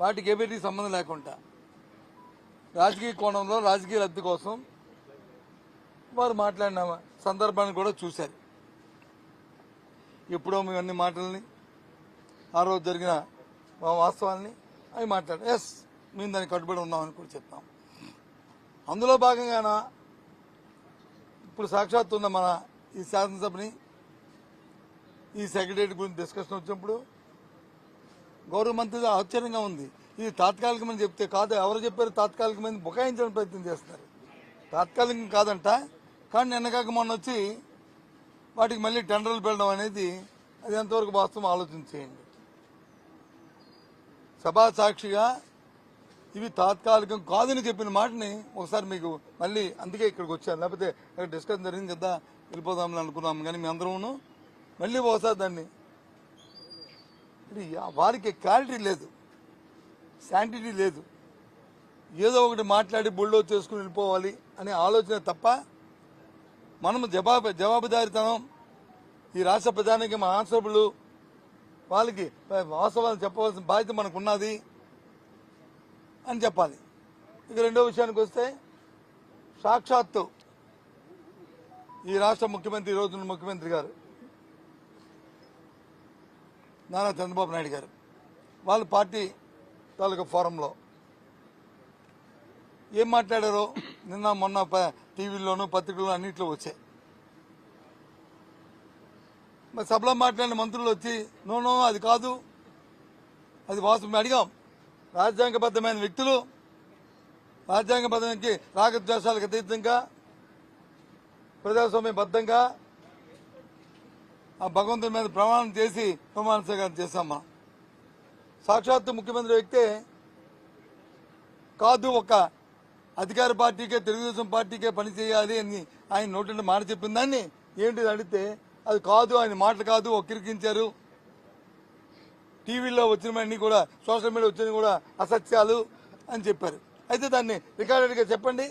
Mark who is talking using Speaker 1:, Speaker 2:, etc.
Speaker 1: వాటికి ఏమిటి సంబంధం లేకుండా. రాజకీయ కోణంలో రాజకీయ లబ్ధి కోసం వారు మాట్లాడిన సందర్భాన్ని కూడా చూశారు. ఎప్పుడో మేము అన్ని మాటల్ని ఆ రోజు జరిగిన వాస్తవాల్ని అవి మాట్లాడారు. ఎస్ మేము దానికి కట్టుబడి ఉన్నామని కూడా చెప్తాం. అందులో భాగంగాన ఇప్పుడు సాక్షాత్తు ఉన్న మన ఈ శాసనసభని ఈ సెక్రటరీ గురించి డిస్కషన్ వచ్చినప్పుడు గౌరవ మంత్రి ఆశ్చర్యంగా ఉంది. ఇది తాత్కాలికమని చెప్తే కాదు ఎవరు చెప్పారు తాత్కాలికమని బుకాయించడానికి ప్రయత్నం చేస్తున్నారు. తాత్కాలికం కాదంట కానీ నిన్నగాక మొన్న వచ్చి వాటికి మళ్ళీ టెండర్లు పెట్టడం అనేది అది ఎంతవరకు వాస్తవం ఆలోచించేయండి సభా సాక్షిగా ఇవి తాత్కాలికం కాదని చెప్పిన మాటని ఒకసారి మీకు మళ్ళీ అందుకే ఇక్కడికి వచ్చాను. లేకపోతే డిస్కషన్ జరిగింది కదా వెళ్ళిపోదామని అనుకున్నాం. కానీ మీ అందరూను మళ్ళీ ఒకసారి దాన్ని వారికి క్లారిటీ లేదు. శాంటిటీ లేదు. ఏదో ఒకటి మాట్లాడి బుల్డో చేసుకుని వెళ్ళిపోవాలి అనే ఆలోచన తప్ప మనము జవాబు జవాబుదారితనం ఈ రాష్ట్ర ప్రధానికి మా ఆన్సరబుల్ వాళ్ళకి వాస్తవాలు చెప్పవలసిన బాధ్యత మనకున్నది అని చెప్పాలి. ఇక రెండో విషయానికి వస్తే సాక్షాత్తు ఈ రాష్ట్ర ముఖ్యమంత్రి ఈ రోజున ముఖ్యమంత్రి గారు నారా చంద్రబాబు నాయుడు గారు. వాళ్ళ పార్టీ తాలూకా ఫోరంలో ఏం మాట్లాడారో నిన్న మొన్న టీవీల్లోనూ పత్రికల్లో అన్నింటిలో వచ్చాయి. మరి సభలో మాట్లాడిన మంత్రులు వచ్చి నో అది కాదు. అది వాస్తవం. అడిగాం. రాజ్యాంగబద్ధమైన వ్యక్తులు రాజ్యాంగబద్ధానికి రాగద్వేషాలకు అతీతంగా ప్రజాస్వామ్యబద్ధంగా ఆ భగవంతుని మీద ప్రమాణం చేసి ప్రమాణ స్వీకారం చేశాం మనం సాక్షాత్తు ముఖ్యమంత్రి వ్యక్తే కాదు ఒక అధికార పార్టీకే తెలుగుదేశం పార్టీకే పని చేయాలి అని ఆయన నోటి మాట చెప్పిన దాన్ని ఏంటి అడిగితే అది కాదు ఆయన మాటలు కాదు కిరికించారు. టీవీలో వచ్చినవన్నీ కూడా సోషల్ మీడియా వచ్చినవి కూడా అసత్యాలు అని చెప్పారు. అయితే దాన్ని రికార్డెడ్గా చెప్పండి.